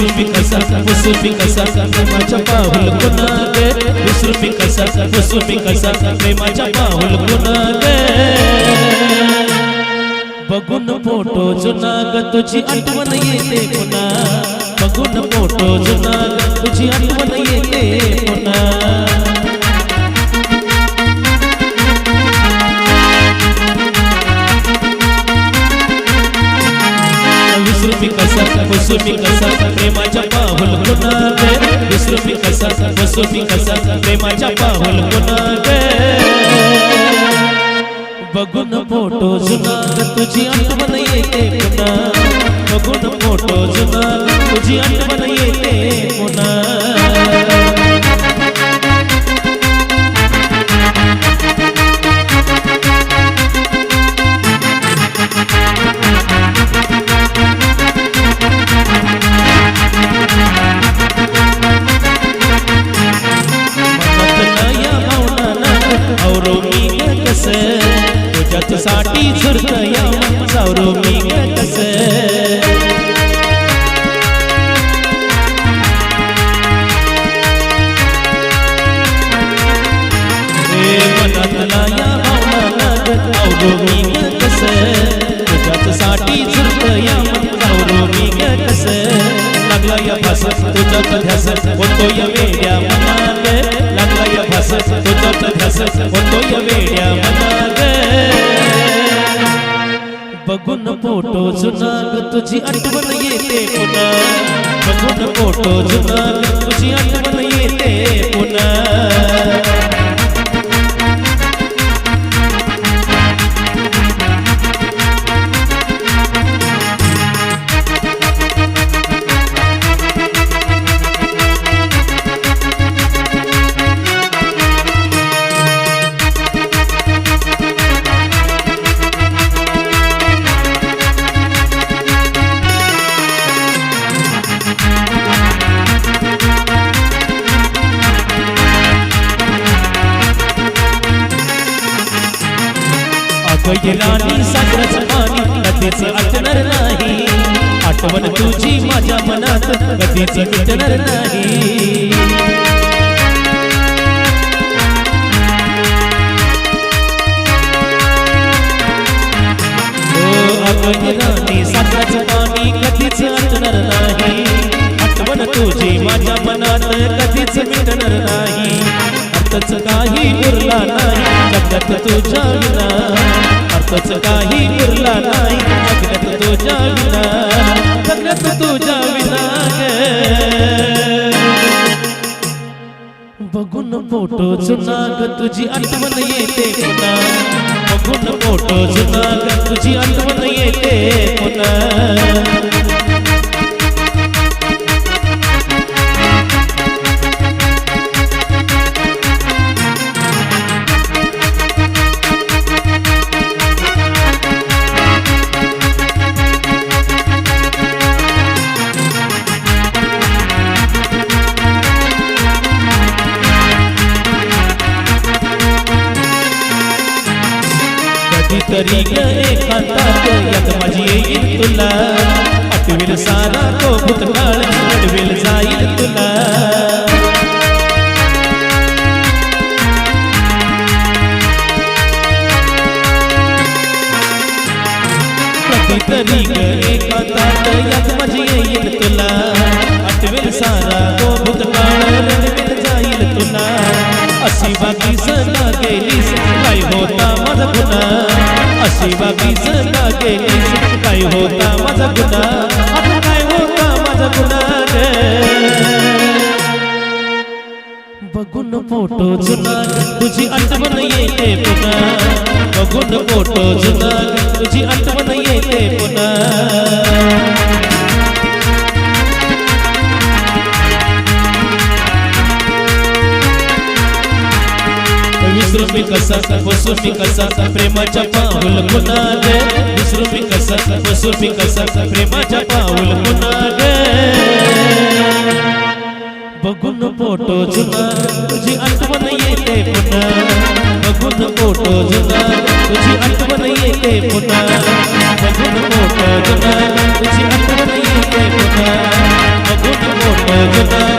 कसा मुसलमी कसा मी माझ्या पाहुल कुणाले मुसलमी कसा मुसलमी कसा मी माझ्या पाहुल कुणाले बघून फ़ोटो जुना ग तुझी आठवण येते पुन्हा बघून फ़ोटो जुना ग तुझी आठवण येते पुन्हा सुमी मी कसा प्रेमाच्या पाहुल पुन्हा ग बघून फ़ोटो जुना तुझी आठवण येते पुन्हा बघून फ़ोटो जुना तुझी आठवण येते पुन्हा sauro minga kase re manat laya bhavna nagat sauro minga kase tujhat साठी झुरतया मन sauro minga kase लागला या पासात तुझा ध्यास होतो या वेड्या बघून फोटो जुना ग तुझी आठवण येते पुन्हा बघून फोटो जुना ग तुझी आठवण येते पुन्हा अगं राणी हो, पाणी कधीच आटणार नाही. आठवण तुझी माझ्या मनात कधीच मिटणार नाही. ओ अगं पाणी कधीच आटणार नाही. आठवण तुझी माझ्या मनात कधीच मिटणार नाही. अर्थच काही उरला नाही जगत तुझ्या विना अर्थच काही उरला नाही जगत तुझ्या विना जगत तुझ्या विना बघून फोटो जुना तुझी आठवण येते पुन्हा. बघून फोटो जुना तुझी आठवण येते पुन्हा. कधीतरी ग एकांतात यात माझी येईल तुला. आठवेल सारा तो भूतकाळ आठवेल जाईल तुला. कधीतरी ग एकांतात यात माझी येईल तुला. आठवेल सारा तो भूतकाळ रडवेल जाईल तुला. अशी बाकी सदा गेलीस काय होता माझा गुन्हा अशी बाकी सदा गेलीस काय होता माझा गुन्हा आता काय होता माझा गुन्हा बघून फोटो जुना. तुझी आठवण येते पुन्हा. बघून फोटो जुना. तुझी आठवण येते पुन्हा. दुसरं कसा बसून मी कसा प्रेमाच्या पाऊल कुणाले? दुसरं मी कसा बसून मी कसा प्रेमाच्या पाऊल कुणाले? बघून पोटो जुना, तुझी आठवण येते पुन्हा. बघून पोटो जुना, तुझी आठवण येते पुन्हा. बघून पोटो जुना, तुझी आठवण येते पुन्हा. बघून पोटो जुना